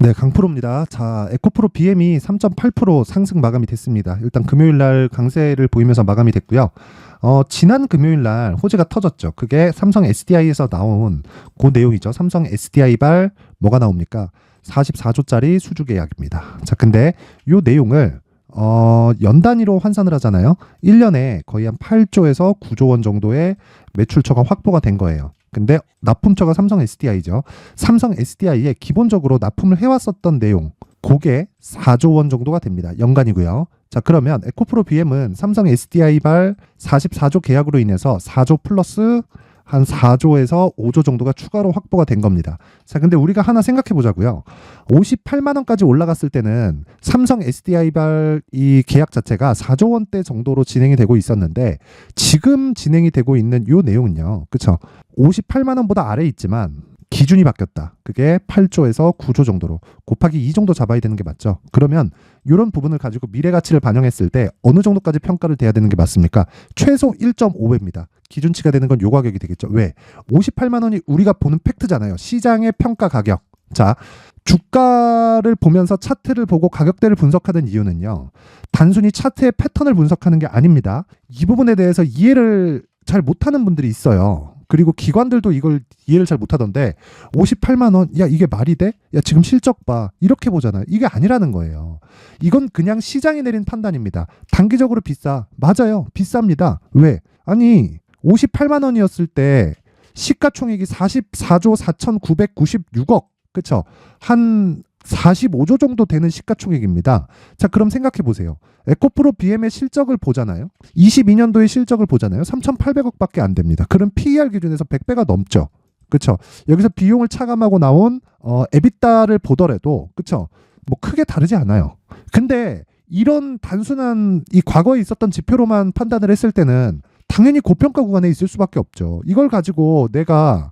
네, 강프로입니다. 자, 에코프로 BM이 3.8% 상승 마감이 됐습니다. 일단 금요일 날 강세를 보이면서 마감이 됐고요. 어, 지난 금요일 날 호재가 터졌죠. 그게 삼성 SDI에서 나온 그 내용이죠. 삼성 SDI발 뭐가 나옵니까? 44조짜리 수주 계약입니다. 자, 근데 요 내용을 어, 연 단위로 환산을 하잖아요. 1년에 거의 한 8조에서 9조 원 정도의 매출처가 확보가 된 거예요. 근데 납품처가 삼성 SDI죠. 삼성 SDI에 기본적으로 납품을 해왔었던 내용, 그게 4조 원 정도가 됩니다. 연간이고요. 자, 그러면 에코프로 BM은 삼성 SDI발 44조 계약으로 인해서 4조 플러스 한 4조에서 5조 정도가 추가로 확보가 된 겁니다. 자, 근데 우리가 하나 생각해 보자고요. 58만 원까지 올라갔을 때는 삼성 SDI발 이 계약 자체가 4조 원대 정도로 진행이 되고 있었는데 지금 진행이 되고 있는 요 내용은요. 그쵸 58만 원보다 아래 있지만 기준이 바뀌었다. 그게 8조에서 9조 정도로 곱하기 2 정도 잡아야 되는 게 맞죠. 그러면 이런 부분을 가지고 미래 가치를 반영했을 때 어느 정도까지 평가를 돼야 되는 게 맞습니까? 최소 1.5배입니다. 기준치가 되는 건 요 가격이 되겠죠. 왜? 58만 원이 우리가 보는 팩트잖아요. 시장의 평가 가격. 자, 주가를 보면서 차트를 보고 가격대를 분석하는 이유는요. 단순히 차트의 패턴을 분석하는 게 아닙니다. 이 부분에 대해서 이해를 잘 못하는 분들이 있어요. 그리고 기관들도 이걸 이해를 잘 못하던데 58만 원, 야 이게 말이 돼? 야 지금 실적 봐 이렇게 보잖아요. 이게 아니라는 거예요. 이건 그냥 시장이 내린 판단입니다. 단기적으로 비싸 맞아요, 비쌉니다. 왜? 아니 58만 원이었을 때 시가총액이 44조 4,996억 그쵸? 한 45조 정도 되는 시가총액입니다. 자, 그럼 생각해 보세요. 에코프로 BM의 실적을 보잖아요. 22년도의 실적을 보잖아요. 3,800억밖에 안 됩니다. 그럼 PER 기준에서 100배가 넘죠. 그쵸? 여기서 비용을 차감하고 나온 어, 에비타를 보더라도 그쵸? 뭐 크게 다르지 않아요. 근데 이런 단순한 이 과거에 있었던 지표로만 판단을 했을 때는 당연히 고평가 구간에 있을 수밖에 없죠. 이걸 가지고 내가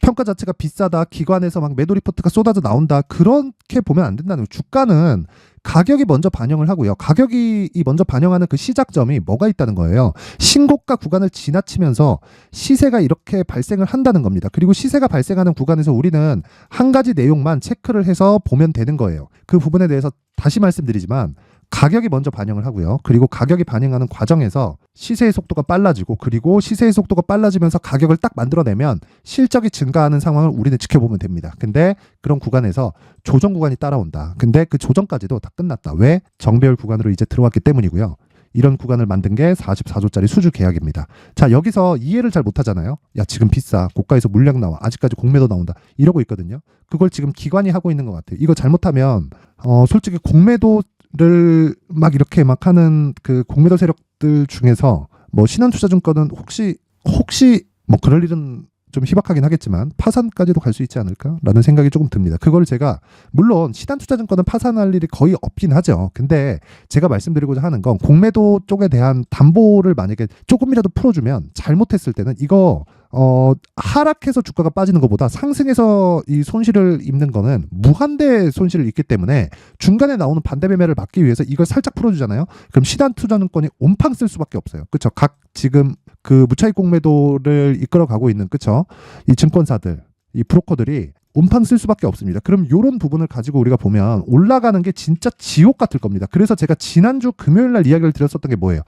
평가 자체가 비싸다, 기관에서 막 매도 리포트가 쏟아져 나온다, 그렇게 보면 안 된다는 거예요. 주가는 가격이 먼저 반영을 하고요. 가격이 이 먼저 반영하는 그 시작점이 뭐가 있다는 거예요. 신고가 구간을 지나치면서 시세가 이렇게 발생을 한다는 겁니다. 그리고 시세가 발생하는 구간에서 우리는 한 가지 내용만 체크를 해서 보면 되는 거예요. 그 부분에 대해서 다시 말씀드리지만 가격이 먼저 반영을 하고요. 그리고 가격이 반영하는 과정에서 시세의 속도가 빨라지고 그리고 시세의 속도가 빨라지면서 가격을 딱 만들어내면 실적이 증가하는 상황을 우리는 지켜보면 됩니다. 근데 그런 구간에서 조정 구간이 따라온다. 근데 그 조정까지도 다 끝났다. 왜? 정배열 구간으로 이제 들어왔기 때문이고요. 이런 구간을 만든 게 44조짜리 수주 계약입니다. 자, 여기서 이해를 잘 못하잖아요. 야, 지금 비싸. 고가에서 물량 나와. 아직까지 공매도 나온다. 이러고 있거든요. 그걸 지금 기관이 하고 있는 것 같아요. 이거 잘못하면, 어, 솔직히 공매도 를막 이렇게 막 하는 그 공매도 세력들 중에서 뭐 신한 투자증권은 혹시, 혹시 뭐 그럴 일은 좀 희박하긴 하겠지만 파산까지도 갈 수 있지 않을까라는 생각이 조금 듭니다. 그걸 제가 물론 신한투자증권은 파산할 일이 거의 없긴 하죠. 근데 제가 말씀드리고자 하는 건 공매도 쪽에 대한 담보를 만약에 조금이라도 풀어주면 잘못했을 때는 이거 어 하락해서 주가가 빠지는 것보다 상승해서 이 손실을 입는 거는 무한대 손실을 입기 때문에 중간에 나오는 반대 매매를 막기 위해서 이걸 살짝 풀어주잖아요. 그럼 신한투자증권이 온팡 쓸 수밖에 없어요. 그렇죠? 각 지금 그 무차익 공매도를 이끌어가고 있는 그쵸? 이 증권사들, 이 브로커들이 온팡 쓸 수밖에 없습니다. 그럼 이런 부분을 가지고 우리가 보면 올라가는 게 진짜 지옥 같을 겁니다. 그래서 제가 지난주 금요일 날 이야기를 드렸었던 게 뭐예요?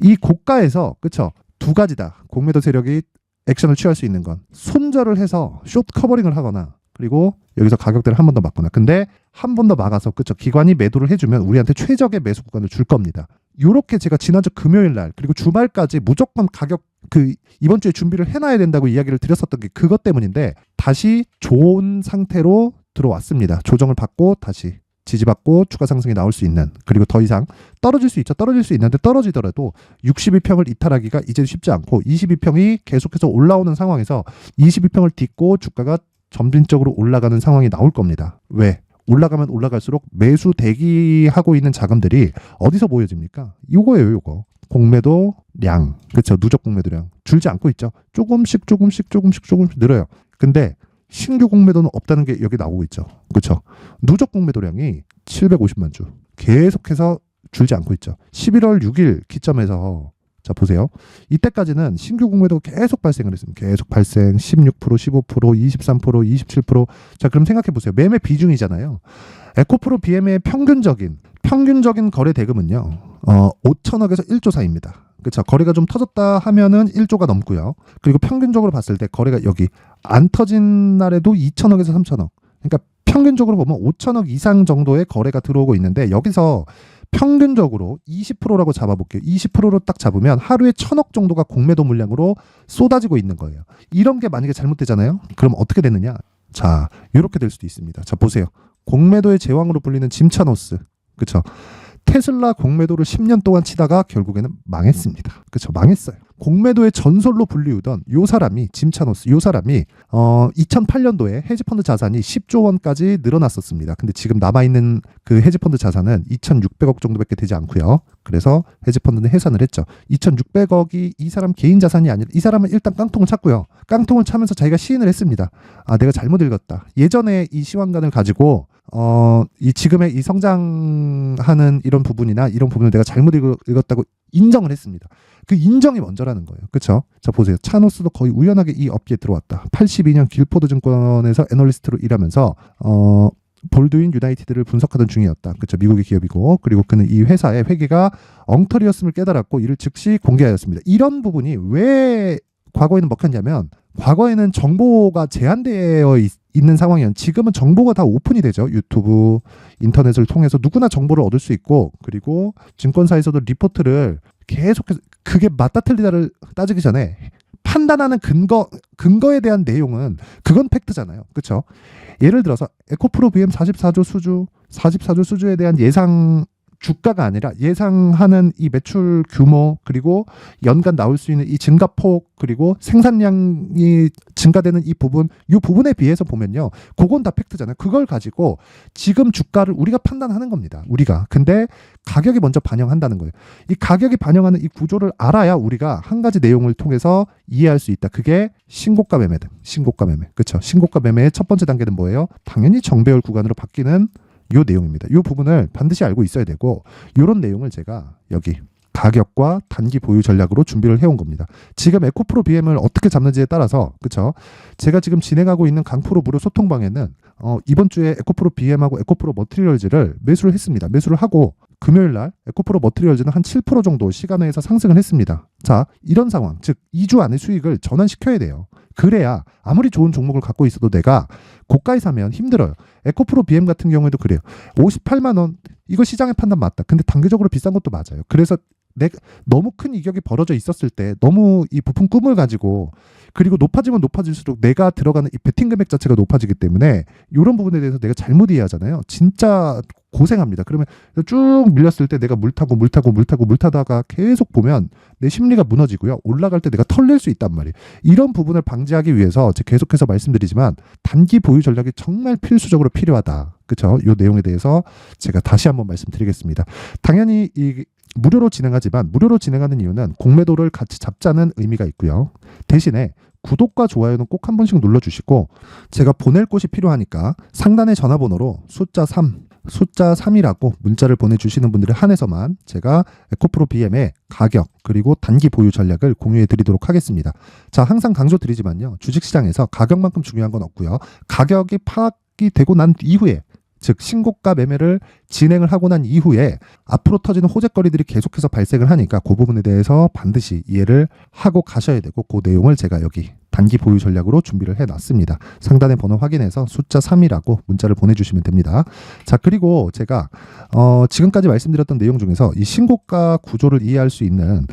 이 고가에서 그쵸? 두 가지다. 공매도 세력이 액션을 취할 수 있는 건 손절을 해서 숏 커버링을 하거나 그리고 여기서 가격대를 한 번 더 막거나 근데 한 번 더 막아서 그쵸 기관이 매도를 해주면 우리한테 최적의 매수 구간을 줄 겁니다. 요렇게 제가 지난주 금요일 날 그리고 주말까지 무조건 가격 그 이번 주에 준비를 해놔야 된다고 이야기를 드렸었던 게 그것 때문인데 다시 좋은 상태로 들어왔습니다. 조정을 받고 다시 지지받고 추가 상승이 나올 수 있는 그리고 더 이상 떨어질 수 있죠. 떨어질 수 있는데 떨어지더라도 62평을 이탈하기가 이제 쉽지 않고 22평이 계속해서 올라오는 상황에서 22평을 딛고 주가가 점진적으로 올라가는 상황이 나올 겁니다. 왜? 올라가면 올라갈수록 매수 대기하고 있는 자금들이 어디서 모여집니까? 이거예요, 이거. 공매도량, 그렇죠? 누적 공매도량 줄지 않고 있죠. 조금씩 조금씩 조금씩 조금씩 늘어요. 근데 신규 공매도는 없다는 게 여기 나오고 있죠. 그렇죠? 누적 공매도량이 750만 주 계속해서 줄지 않고 있죠. 11월 6일 기점에서 자 보세요. 이때까지는 신규 공매도가 계속 발생을 했습니다. 계속 발생 16%, 15%, 23%, 27%. 자 그럼 생각해 보세요. 매매 비중이잖아요. 에코프로 BM의 평균적인 평균적인 거래 대금은요. 어 5천억에서 1조 사이입니다. 그렇죠. 거래가 좀 터졌다 하면은 1조가 넘고요. 그리고 평균적으로 봤을 때 거래가 여기 안 터진 날에도 2천억에서 3천억. 그러니까 평균적으로 보면 5천억 이상 정도의 거래가 들어오고 있는데 여기서 평균적으로 20%라고 잡아볼게요. 20%로 딱 잡으면 하루에 천억 정도가 공매도 물량으로 쏟아지고 있는 거예요. 이런 게 만약에 잘못되잖아요. 그럼 어떻게 되느냐? 자, 이렇게 될 수도 있습니다. 자, 보세요. 공매도의 제왕으로 불리는 짐차노스. 그쵸? 테슬라 공매도를 10년 동안 치다가 결국에는 망했습니다. 그쵸? 망했어요. 공매도의 전설로 불리우던 요 사람이 짐차노스 요 사람이 어 2008년도에 헤지펀드 자산이 10조 원까지 늘어났었습니다. 근데 지금 남아 있는 그 헤지펀드 자산은 2,600억 정도밖에 되지 않고요. 그래서 헤지펀드는 해산을 했죠. 2,600억이 이 사람 개인 자산이 아니라 이 사람은 일단 깡통을 찼고요. 깡통을 차면서 자기가 시인을 했습니다. 아 내가 잘못 읽었다. 예전에 이 시황관을 가지고 어, 이 지금의 이 성장하는 이런 부분이나 이런 부분을 내가 잘못 읽- 읽었다고 인정을 했습니다. 그 인정이 먼저라는 거예요. 그렇죠? 자 보세요. 차노스도 거의 우연하게 이 업계에 들어왔다. 82년 길포드 증권에서 애널리스트로 일하면서 어 볼드윈 유나이티드를 분석하던 중이었다. 그렇죠. 미국의 기업이고 그리고 그는 이 회사의 회계가 엉터리였음을 깨달았고 이를 즉시 공개하였습니다. 이런 부분이 왜 과거에는 먹혔냐면 과거에는 정보가 제한되어 있, 는 상황이었 지금은 정보가 다 오픈이 되죠. 유튜브, 인터넷을 통해서 누구나 정보를 얻을 수 있고 그리고 증권사에서도 리포트를 계속해서 그게 맞다 틀리다를 따지기 전에 판단하는 근거 근거에 대한 내용은 그건 팩트잖아요. 그렇죠? 예를 들어서 에코프로 BM 44조 수주 44조 수주에 대한 예상 주가가 아니라 예상하는 이 매출 규모 그리고 연간 나올 수 있는 이 증가폭 그리고 생산량이 증가되는 이 부분 이 부분에 비해서 보면요. 그건 다 팩트잖아요. 그걸 가지고 지금 주가를 우리가 판단하는 겁니다. 우리가. 근데 가격이 먼저 반영한다는 거예요. 이 가격이 반영하는 이 구조를 알아야 우리가 한 가지 내용을 통해서 이해할 수 있다. 그게 신고가 매매다. 신고가 매매. 그렇죠 신고가 매매의 첫 번째 단계는 뭐예요? 당연히 정배열 구간으로 바뀌는 요 내용입니다. 요 부분을 반드시 알고 있어야 되고 요런 내용을 제가 여기 가격과 단기 보유 전략으로 준비를 해온 겁니다. 지금 에코프로 BM을 어떻게 잡는지에 따라서 그쵸? 제가 지금 진행하고 있는 강프로 무료 소통방에는 어, 이번 주에 에코프로 BM하고 에코프로 머티리얼즈를 매수를 했습니다. 매수를 하고 금요일 날 에코프로 머티리얼즈는 한 7% 정도 시간에서 상승을 했습니다. 자, 이런 상황, 즉 2주 안에 수익을 전환시켜야 돼요. 그래야 아무리 좋은 종목을 갖고 있어도 내가 고가에 사면 힘들어요. 에코프로 BM 같은 경우에도 그래요. 58만 원 이거 시장의 판단 맞다. 근데 단기적으로 비싼 것도 맞아요. 그래서 내가 너무 큰 이격이 벌어져 있었을 때 너무 이 부품 꿈을 가지고 그리고 높아지면 높아질수록 내가 들어가는 이 베팅 금액 자체가 높아지기 때문에 이런 부분에 대해서 내가 잘못 이해하잖아요. 진짜 고생합니다. 그러면 쭉 밀렸을 때 내가 물 타고 물 타고 물 타고 물 타다가 계속 보면 내 심리가 무너지고요. 올라갈 때 내가 털릴 수 있단 말이에요. 이런 부분을 방지하기 위해서 계속해서 말씀드리지만 단기 보유 전략이 정말 필수적으로 필요하다. 그렇죠? 이 내용에 대해서 제가 다시 한번 말씀드리겠습니다. 당연히 이 무료로 진행하지만 무료로 진행하는 이유는 공매도를 같이 잡자는 의미가 있고요. 대신에 구독과 좋아요는 꼭 한 번씩 눌러주시고 제가 보낼 곳이 필요하니까 상단의 전화번호로 숫자 3 숫자 3이라고 문자를 보내주시는 분들을 한해서만 제가 에코프로 BM의 가격 그리고 단기 보유 전략을 공유해 드리도록 하겠습니다. 자 항상 강조드리지만요 주식시장에서 가격만큼 중요한 건 없고요 가격이 파악이 되고 난 이후에 즉 신고가 매매를 진행을 하고 난 이후에 앞으로 터지는 호재거리들이 계속해서 발생을 하니까 그 부분에 대해서 반드시 이해를 하고 가셔야 되고 그 내용을 제가 여기 단기 보유 전략으로 준비를 해놨습니다. 상단의 번호 확인해서 숫자 3이라고 문자를 보내주시면 됩니다. 자 그리고 제가 어, 지금까지 말씀드렸던 내용 중에서 이 신고가 구조를 이해할 수 있는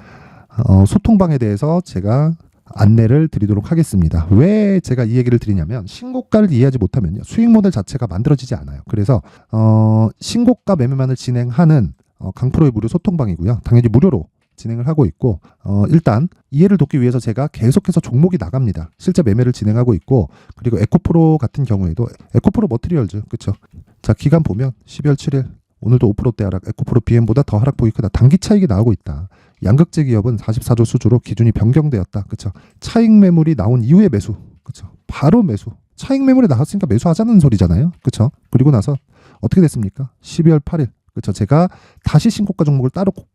어, 소통방에 대해서 제가 안내를 드리도록 하겠습니다. 왜 제가 이 얘기를 드리냐면 신고가를 이해하지 못하면요 수익 모델 자체가 만들어지지 않아요. 그래서 어, 신고가 매매만을 진행하는 어, 강프로의 무료 소통방이고요. 당연히 무료로 진행을 하고 있고 어, 일단 이해를 돕기 위해서 제가 계속해서 종목이 나갑니다. 실제 매매를 진행하고 있고 그리고 에코프로 같은 경우에도 에코프로 머트리얼즈 그렇죠. 자 기간 보면 12월 7일 오늘도 5%대 하락 에코프로 BM보다 더 하락 보이 크다. 단기 차익이 나오고 있다. 양극재 기업은 44조 수주로 기준이 변경되었다. 그렇죠. 차익 매물이 나온 이후에 매수. 그렇죠. 바로 매수. 차익 매물이 나왔으니까 매수하자는 소리잖아요. 그렇죠. 그리고 나서 어떻게 됐습니까? 12월 8일. 그렇죠. 제가 다시 신고가 종목을 따로 고-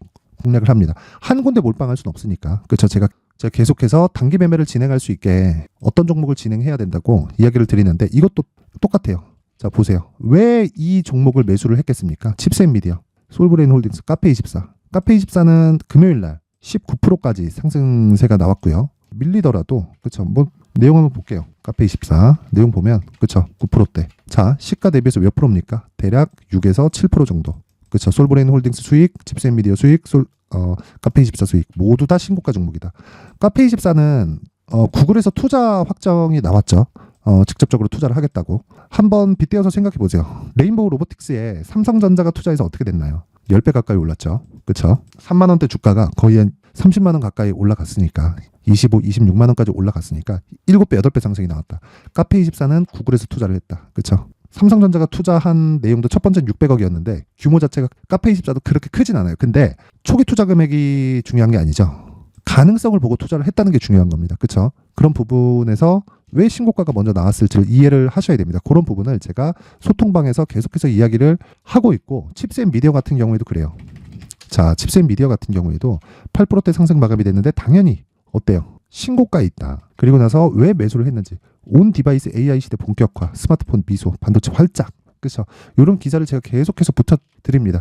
공략을 합니다. 한 군데 몰빵할 수는 없으니까. 그렇죠. 제가 제가 계속해서 단기 매매를 진행할 수 있게 어떤 종목을 진행해야 된다고 이야기를 드리는데 이것도 똑같아요. 자, 보세요. 왜 이 종목을 매수를 했겠습니까? 칩셋 미디어, 솔브레인 홀딩스, 카페24. 카페24는 금요일 날 19%까지 상승세가 나왔고요. 밀리더라도 그렇죠. 뭐 내용 한번 볼게요. 카페24 내용 보면 그렇죠. 9%대. 자, 시가 대비해서 몇 프로입니까? 대략 6에서 7% 정도. 그렇죠. 솔브레인 홀딩스 수익, 칩셋 미디어 수익, 솔 어, 카페24 수익 모두 다 신고가 종목이다. 카페24는 어, 구글에서 투자 확정이 나왔죠. 어, 직접적으로 투자를 하겠다고. 한번 빗대어서 생각해 보세요. 레인보우 로보틱스에 삼성전자가 투자해서 어떻게 됐나요? 10배 가까이 올랐죠. 그쵸? 3만 원대 주가가 거의 한 30만 원 가까이 올라갔으니까 25, 26만 원까지 올라갔으니까 7배, 8배 상승이 나왔다. 카페24는 구글에서 투자를 했다. 그쵸? 삼성전자가 투자한 내용도 첫 번째는 600억이었는데 규모 자체가 카페24도 그렇게 크진 않아요. 근데 초기 투자 금액이 중요한 게 아니죠. 가능성을 보고 투자를 했다는 게 중요한 겁니다. 그렇죠? 그런 부분에서 왜 신고가가 먼저 나왔을지를 이해를 하셔야 됩니다. 그런 부분을 제가 소통방에서 계속해서 이야기를 하고 있고 칩셋 미디어 같은 경우에도 그래요. 자, 칩셋 미디어 같은 경우에도 8%대 상승 마감이 됐는데 당연히 어때요? 신고가 있다. 그리고 나서 왜 매수를 했는지 온 디바이스 AI 시대 본격화, 스마트폰 미소, 반도체 활짝. 그렇죠. 이런 기사를 제가 계속해서 붙여 드립니다.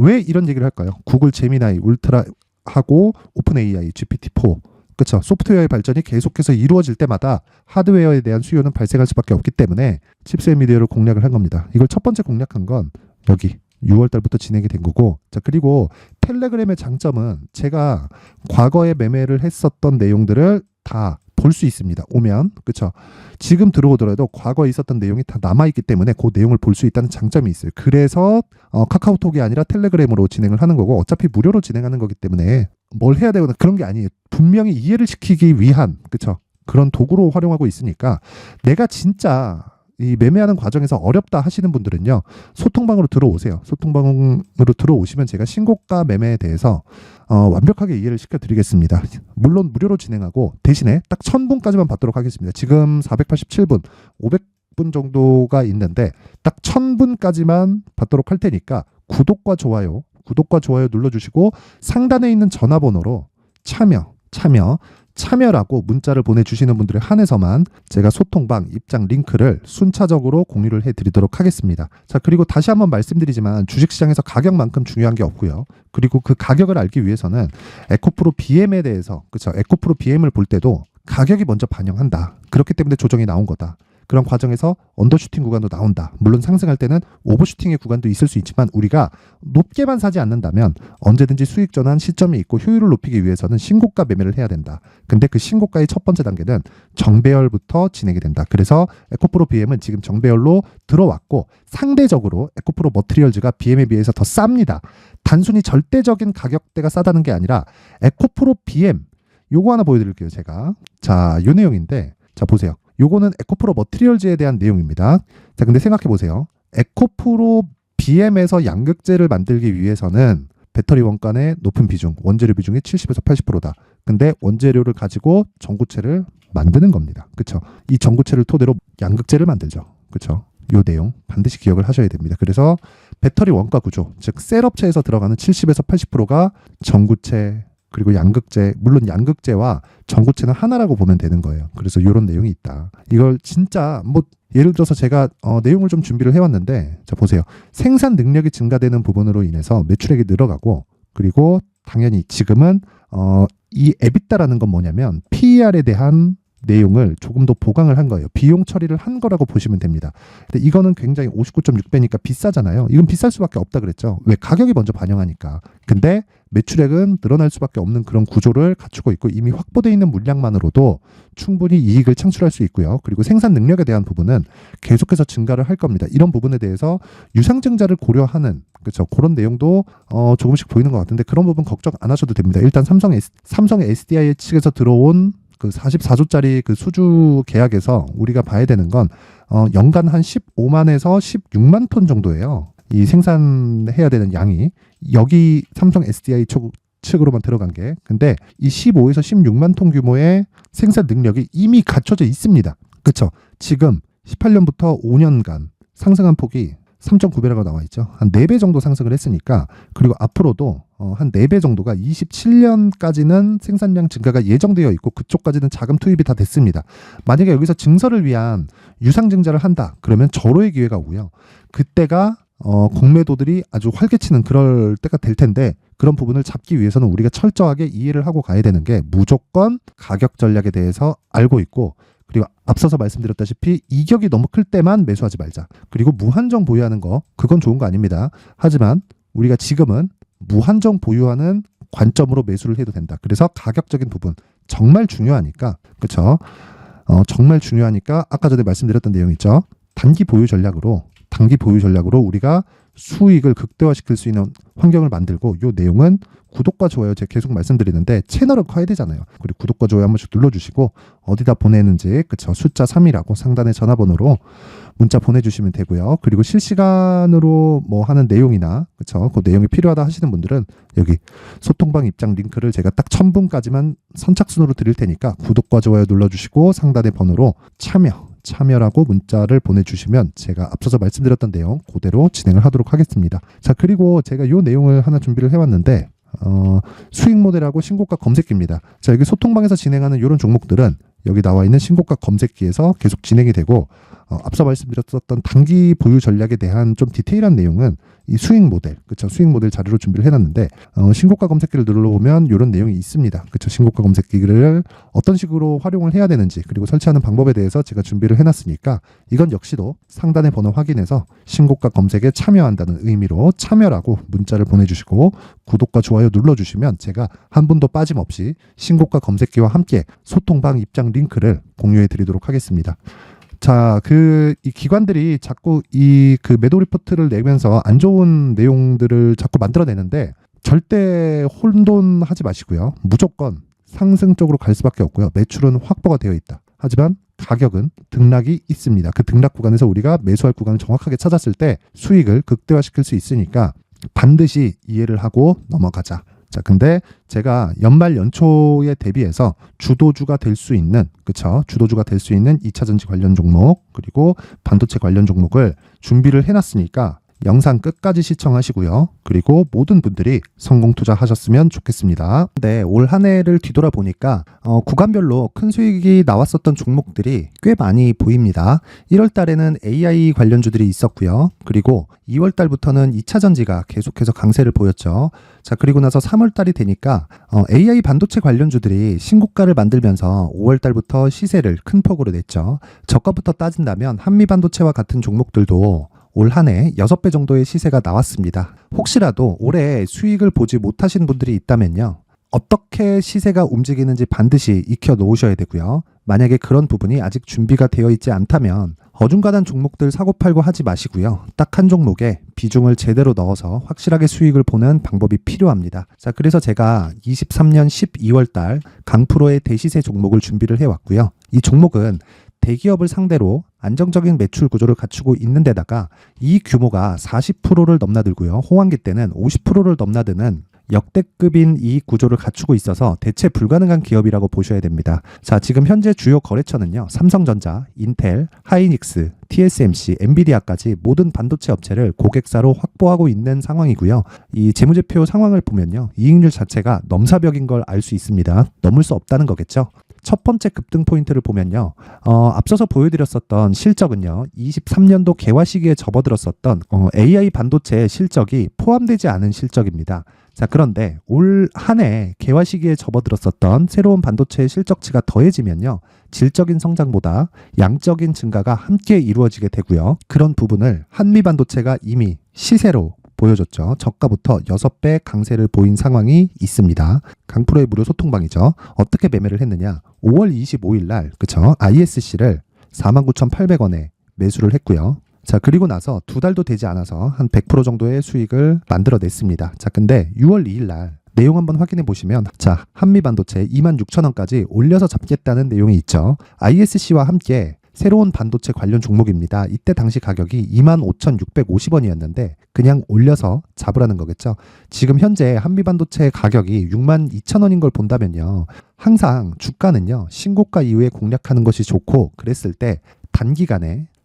왜 이런 얘기를 할까요? 구글 제미나이 울트라 하고 오픈 AI GPT-4 그렇죠. 소프트웨어의 발전이 계속해서 이루어질 때마다 하드웨어에 대한 수요는 발생할 수밖에 없기 때문에 칩셋 미디어를 공략을 한 겁니다. 이걸 첫 번째 공략한 건 여기 6월 달부터 진행이 된 거고 자 그리고 텔레그램의 장점은 제가 과거에 매매를 했었던 내용들을 다 볼 수 있습니다. 오면 그렇죠. 지금 들어오더라도 과거에 있었던 내용이 다 남아 있기 때문에 그 내용을 볼 수 있다는 장점이 있어요. 그래서 어, 카카오톡이 아니라 텔레그램으로 진행을 하는 거고 어차피 무료로 진행하는 거기 때문에 뭘 해야 되거나 그런 게 아니에요. 분명히 이해를 시키기 위한 그렇죠. 그런 도구로 활용하고 있으니까 내가 진짜 이 매매하는 과정에서 어렵다 하시는 분들은요 소통방으로 들어오세요. 소통방으로 들어오시면 제가 신고가 매매에 대해서 어, 완벽하게 이해를 시켜드리겠습니다. 물론 무료로 진행하고 대신에 딱 1000분까지만 받도록 하겠습니다. 지금 487분, 500분 정도가 있는데 딱 1000분까지만 받도록 할 테니까 구독과 좋아요, 구독과 좋아요 눌러주시고 상단에 있는 전화번호로 참여, 참여, 참여라고 문자를 보내주시는 분들에 한해서만 제가 소통방 입장 링크를 순차적으로 공유를 해드리도록 하겠습니다. 자, 그리고 다시 한번 말씀드리지만 주식시장에서 가격만큼 중요한 게 없고요. 그리고 그 가격을 알기 위해서는 에코프로 BM에 대해서, 그렇죠. 에코프로 BM을 볼 때도 가격이 먼저 반영한다. 그렇기 때문에 조정이 나온 거다. 그런 과정에서 언더슈팅 구간도 나온다. 물론 상승할 때는 오버슈팅의 구간도 있을 수 있지만 우리가 높게만 사지 않는다면 언제든지 수익 전환 시점이 있고 효율을 높이기 위해서는 신고가 매매를 해야 된다. 근데 그 신고가의 첫 번째 단계는 정배열부터 진행이 된다. 그래서 에코프로 BM은 지금 정배열로 들어왔고 상대적으로 에코프로 머트리얼즈가 BM에 비해서 더 쌉니다. 단순히 절대적인 가격대가 싸다는 게 아니라 에코프로 BM 요거 하나 보여드릴게요. 제가 자, 요 내용인데 자 보세요. 요거는 에코프로 머트리얼즈에 대한 내용입니다. 자, 근데 생각해 보세요. 에코프로 BM에서 양극재를 만들기 위해서는 배터리 원가의 높은 비중, 원재료 비중이 70에서 80%다. 근데 원재료를 가지고 전구체를 만드는 겁니다. 그렇죠? 이 전구체를 토대로 양극재를 만들죠. 그렇죠? 요 내용 반드시 기억을 하셔야 됩니다. 그래서 배터리 원가 구조, 즉 셀업체에서 들어가는 70에서 80%가 전구체 그리고 양극재, 물론 양극재와 전구체는 하나라고 보면 되는 거예요. 그래서 이런 내용이 있다. 이걸 진짜 뭐 예를 들어서 제가 어, 내용을 좀 준비를 해왔는데 자 보세요. 생산 능력이 증가되는 부분으로 인해서 매출액이 늘어가고 그리고 당연히 지금은 어, 이 에비타라는 건 뭐냐면 PER에 대한 내용을 조금 더 보강을 한 거예요. 비용 처리를 한 거라고 보시면 됩니다. 근데 이거는 굉장히 59.6배니까 비싸잖아요. 이건 비쌀 수밖에 없다 그랬죠. 왜 가격이 먼저 반영하니까. 근데 매출액은 늘어날 수밖에 없는 그런 구조를 갖추고 있고 이미 확보되어 있는 물량만으로도 충분히 이익을 창출할 수 있고요. 그리고 생산 능력에 대한 부분은 계속해서 증가를 할 겁니다. 이런 부분에 대해서 유상증자를 고려하는 그렇죠. 그런 내용도 어, 조금씩 보이는 것 같은데 그런 부분 걱정 안 하셔도 됩니다. 일단 삼성 삼성 SDI 측에서 들어온 그 44조짜리 그 수주 계약에서 우리가 봐야 되는 건 어, 연간 한 15만에서 16만 톤 정도예요. 이 생산해야 되는 양이 여기 삼성 SDI 쪽 측으로만 들어간 게 근데 이 15에서 16만 톤 규모의 생산 능력이 이미 갖춰져 있습니다. 그렇죠? 지금 18년부터 5년간 상승한 폭이 3.9배라고 나와 있죠. 한 4배 정도 상승을 했으니까 그리고 앞으로도 어, 한 4배 정도가 27년까지는 생산량 증가가 예정되어 있고 그쪽까지는 자금 투입이 다 됐습니다. 만약에 여기서 증설을 위한 유상증자를 한다. 그러면 절호의 기회가 오고요. 그때가 어, 공매도들이 아주 활개치는 그럴 때가 될 텐데 그런 부분을 잡기 위해서는 우리가 철저하게 이해를 하고 가야 되는 게 무조건 가격 전략에 대해서 알고 있고 그리고 앞서서 말씀드렸다시피 이격이 너무 클 때만 매수하지 말자. 그리고 무한정 보유하는 거 그건 좋은 거 아닙니다. 하지만 우리가 지금은 무한정 보유하는 관점으로 매수를 해도 된다. 그래서 가격적인 부분 정말 중요하니까 그렇죠. 어, 정말 중요하니까 아까 전에 말씀드렸던 내용 있죠. 단기 보유 전략으로 단기 보유 전략으로 우리가 수익을 극대화시킬 수 있는 환경을 만들고 이 내용은 구독과 좋아요 제가 계속 말씀드리는데 채널을 커야 되잖아요. 그리고 구독과 좋아요 한 번씩 눌러주시고 어디다 보내는지 그쵸 숫자 3이라고 상단의 전화번호로 문자 보내주시면 되고요. 그리고 실시간으로 뭐 하는 내용이나 그쵸 그 내용이 필요하다 하시는 분들은 여기 소통방 입장 링크를 제가 딱 1000분까지만 선착순으로 드릴 테니까 구독과 좋아요 눌러주시고 상단의 번호로 참여 참여라고 문자를 보내주시면 제가 앞서서 말씀드렸던 내용 그대로 진행을 하도록 하겠습니다. 자 그리고 제가 이 내용을 하나 준비를 해왔는데 어, 수익 모델하고 신고가 검색기입니다. 자 여기 소통방에서 진행하는 이런 종목들은 여기 나와 있는 신고가 검색기에서 계속 진행이 되고 어, 앞서 말씀드렸던 단기 보유 전략에 대한 좀 디테일한 내용은 이 수익 모델, 그쵸 수익 모델 자료로 준비를 해놨는데 어, 신고가 검색기를 눌러보면 이런 내용이 있습니다. 그쵸 신고가 검색기를 어떤 식으로 활용을 해야 되는지 그리고 설치하는 방법에 대해서 제가 준비를 해놨으니까 이건 역시도 상단의 번호 확인해서 신고가 검색에 참여한다는 의미로 참여라고 문자를 보내주시고 구독과 좋아요 눌러주시면 제가 한 분도 빠짐없이 신고가 검색기와 함께 소통방 입장 링크를 공유해 드리도록 하겠습니다. 자, 그, 이 기관들이 자꾸 이 그 매도 리포트를 내면서 안 좋은 내용들을 자꾸 만들어내는데 절대 혼돈하지 마시고요. 무조건 상승 쪽으로 갈 수밖에 없고요. 매출은 확보가 되어 있다. 하지만 가격은 등락이 있습니다. 그 등락 구간에서 우리가 매수할 구간을 정확하게 찾았을 때 수익을 극대화시킬 수 있으니까 반드시 이해를 하고 넘어가자. 자, 근데 제가 연말 연초에 대비해서 주도주가 될 수 있는, 그쵸? 주도주가 될 수 있는 2차 전지 관련 종목, 그리고 반도체 관련 종목을 준비를 해놨으니까 영상 끝까지 시청하시고요. 그리고 모든 분들이 성공 투자하셨으면 좋겠습니다. 네, 올 한 해를 뒤돌아보니까 어, 구간별로 큰 수익이 나왔었던 종목들이 꽤 많이 보입니다. 1월 달에는 AI 관련주들이 있었고요. 그리고 2월 달부터는 2차 전지가 계속해서 강세를 보였죠. 자, 그리고 나서 3월 달이 되니까 어, AI 반도체 관련주들이 신고가를 만들면서 5월 달부터 시세를 큰 폭으로 냈죠. 저가부터 따진다면 한미 반도체와 같은 종목들도 올 한해 6배 정도의 시세가 나왔습니다. 혹시라도 올해 수익을 보지 못하신 분들이 있다면요. 어떻게 시세가 움직이는지 반드시 익혀 놓으셔야 되고요. 만약에 그런 부분이 아직 준비가 되어 있지 않다면 어중간한 종목들 사고 팔고 하지 마시고요. 딱 한 종목에 비중을 제대로 넣어서 확실하게 수익을 보는 방법이 필요합니다. 자, 그래서 제가 23년 12월 달 강프로의 대시세 종목을 준비를 해 왔고요. 이 종목은 대기업을 상대로 안정적인 매출 구조를 갖추고 있는 데다가 이 규모가 40%를 넘나들고요. 호황기 때는 50%를 넘나드는 역대급인 이익 구조를 갖추고 있어서 대체 불가능한 기업이라고 보셔야 됩니다. 자, 지금 현재 주요 거래처는요. 삼성전자, 인텔, 하이닉스, TSMC, 엔비디아까지 모든 반도체 업체를 고객사로 확보하고 있는 상황이고요. 이 재무제표 상황을 보면요. 이익률 자체가 넘사벽인 걸 알 수 있습니다. 넘을 수 없다는 거겠죠. 첫 번째 급등 포인트를 보면요. 어, 앞서서 보여드렸었던 실적은요. 23년도 개화 시기에 접어들었었던 어, AI 반도체의 실적이 포함되지 않은 실적입니다. 자, 그런데 올 한 해 개화 시기에 접어들었었던 새로운 반도체의 실적치가 더해지면요. 질적인 성장보다 양적인 증가가 함께 이루어지게 되고요. 그런 부분을 한미 반도체가 이미 시세로 보여줬죠. 저가부터 6배 강세를 보인 상황이 있습니다. 강프로의 무료 소통방이죠. 어떻게 매매를 했느냐? 5월 25일 날, 그쵸? ISC를 49,800원에 매수를 했고요. 자, 그리고 나서 두 달도 되지 않아서 한 100% 정도의 수익을 만들어냈습니다. 자, 근데 6월 2일 날 내용 한번 확인해 보시면 자, 한미 반도체 26,000원까지 올려서 잡겠다는 내용이 있죠. ISC와 함께 새로운 반도체 관련 종목입니다. 이때 당시 가격이 25,650원이었는데 그냥 올려서 잡으라는 거겠죠. 지금 현재 한미 반도체 가격이 62,000원인 걸 본다면요. 항상 주가는요. 신고가 이후에 공략하는 것이 좋고 그랬을 때 단기간에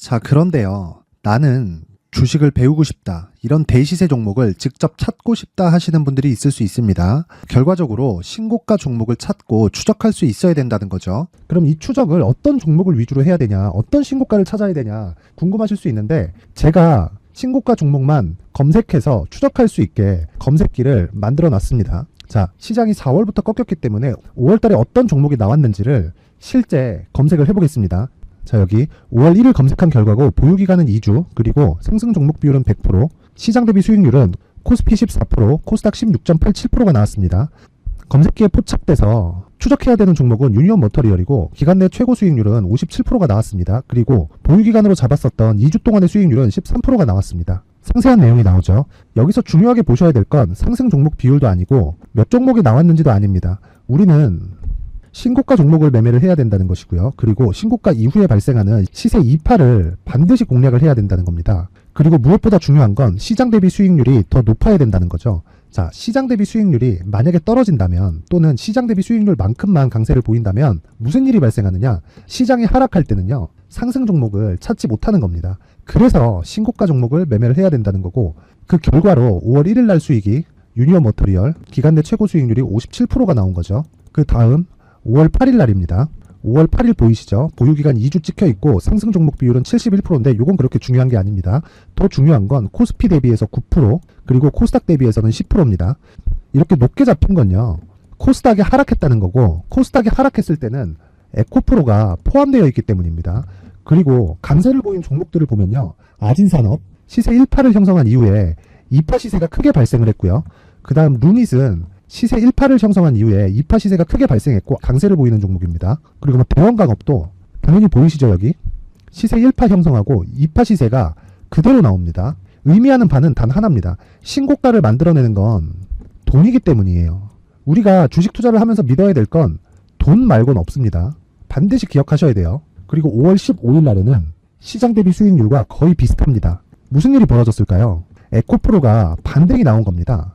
자, 그런데요. 나는 주식을 배우고 싶다. 이런 대시세 종목을 직접 찾고 싶다 하시는 분들이 있을 수 있습니다. 결과적으로 신고가 종목을 찾고 추적할 수 있어야 된다는 거죠. 그럼 이 추적을 어떤 종목을 위주로 해야 되냐, 어떤 신고가를 찾아야 되냐 궁금하실 수 있는데 제가 신고가 종목만 검색해서 추적할 수 있게 검색기를 만들어 놨습니다. 자, 시장이 4월부터 꺾였기 때문에 5월 달에 어떤 종목이 나왔는지를 실제 검색을 해보겠습니다. 자, 여기 5월 1일 검색한 결과고 보유기간은 2주, 그리고 상승 종목 비율은 100%, 시장 대비 수익률은 코스피 14%, 코스닥 16.87%가 나왔습니다. 검색기에 포착돼서 추적해야 되는 종목은 유니온 머터리얼이고 기간 내 최고 수익률은 57%가 나왔습니다. 그리고 보유기간으로 잡았었던 2주 동안의 수익률은 13%가 나왔습니다. 상세한 내용이 나오죠. 여기서 중요하게 보셔야 될 건 상승 종목 비율도 아니고 몇 종목이 나왔는지도 아닙니다. 우리는 신고가 종목을 매매를 해야 된다는 것이고요. 그리고 신고가 이후에 발생하는 시세 이파를 반드시 공략을 해야 된다는 겁니다. 그리고 무엇보다 중요한 건 시장 대비 수익률이 더 높아야 된다는 거죠. 자, 시장 대비 수익률이 만약에 떨어진다면 또는 시장 대비 수익률만큼만 강세를 보인다면 무슨 일이 발생하느냐? 시장이 하락할 때는요. 상승 종목을 찾지 못하는 겁니다. 그래서 신고가 종목을 매매를 해야 된다는 거고 그 결과로 5월 1일 날 수익이 유니온 머터리얼 기간 내 최고 수익률이 57%가 나온 거죠. 그 다음 5월 8일 날입니다. 5월 8일 보이시죠? 보유기간 2주 찍혀 있고 상승 종목 비율은 71%인데 이건 그렇게 중요한 게 아닙니다. 더 중요한 건 코스피 대비해서 9% 그리고 코스닥 대비해서는 10%입니다. 이렇게 높게 잡힌 건요. 코스닥이 하락했다는 거고 코스닥이 하락했을 때는 에코프로가 포함되어 있기 때문입니다. 그리고 강세를 보인 종목들을 보면요. 아진산업 시세 1파를 형성한 이후에 2파 시세가 크게 발생을 했고요. 그 다음 루닛은 시세 1파를 형성한 이후에 2파 시세가 크게 발생했고 강세를 보이는 종목입니다. 그리고 뭐 대원강업도 당연히 보이시죠 여기 시세 1파 형성하고 2파 시세가 그대로 나옵니다. 의미하는 바는 단 하나입니다. 신고가를 만들어내는 건 돈이기 때문이에요. 우리가 주식 투자를 하면서 믿어야 될 건 돈 말고는 없습니다. 반드시 기억하셔야 돼요. 그리고 5월 15일 날에는 시장 대비 수익률과 거의 비슷합니다. 무슨 일이 벌어졌을까요? 에코프로가 반등이 나온 겁니다.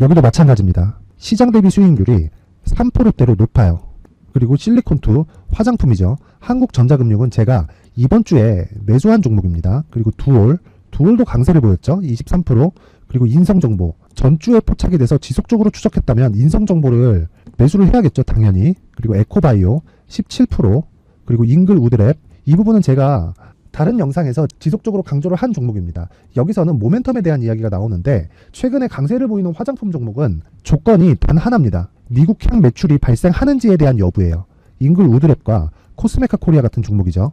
여기도 마찬가지입니다. 시장 대비 수익률이 3%대로 높아요. 그리고 실리콘투 화장품이죠. 한국전자금융은 제가 이번 주에 매수한 종목입니다. 그리고 두올, 두올도 강세를 보였죠. 23%. 그리고 인성정보 전주에 포착이 돼서 지속적으로 추적했다면 인성정보를 매수를 해야겠죠. 당연히. 그리고 에코바이오 17%. 그리고 잉글 우드랩 이 부분은 제가 다른 영상에서 지속적으로 강조를 한 종목입니다. 여기서는 모멘텀에 대한 이야기가 나오는데 최근에 강세를 보이는 화장품 종목은 조건이 단 하나입니다. 미국 향 매출이 발생하는지에 대한 여부예요. 잉글 우드랩과 코스메카 코리아 같은 종목이죠.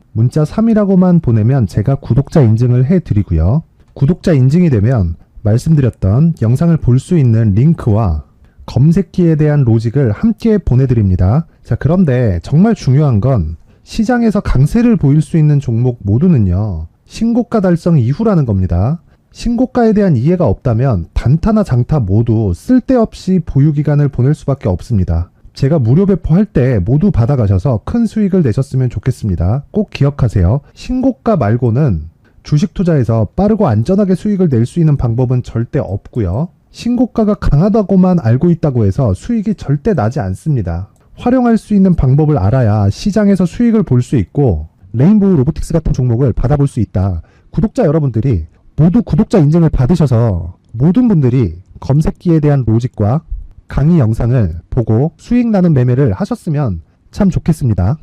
문자 3이라고만 보내면 제가 구독자 인증을 해드리고요. 구독자 인증이 되면 말씀드렸던 영상을 볼 수 있는 링크와 검색기에 대한 로직을 함께 보내드립니다. 자, 그런데 정말 중요한 건 시장에서 강세를 보일 수 있는 종목 모두는요, 신고가 달성 이후라는 겁니다. 신고가에 대한 이해가 없다면 단타나 장타 모두 쓸데없이 보유기간을 보낼 수밖에 없습니다. 제가 무료 배포할 때 모두 받아가셔서 큰 수익을 내셨으면 좋겠습니다. 꼭 기억하세요. 신고가 말고는 주식 투자에서 빠르고 안전하게 수익을 낼 수 있는 방법은 절대 없고요. 신고가가 강하다고만 알고 있다고 해서 수익이 절대 나지 않습니다. 활용할 수 있는 방법을 알아야 시장에서 수익을 볼 수 있고 레인보우 로보틱스 같은 종목을 받아볼 수 있다. 구독자 여러분들이 모두 구독자 인증을 받으셔서 모든 분들이 검색기에 대한 로직과 강의 영상을 보고 수익 나는 매매를 하셨으면 참 좋겠습니다.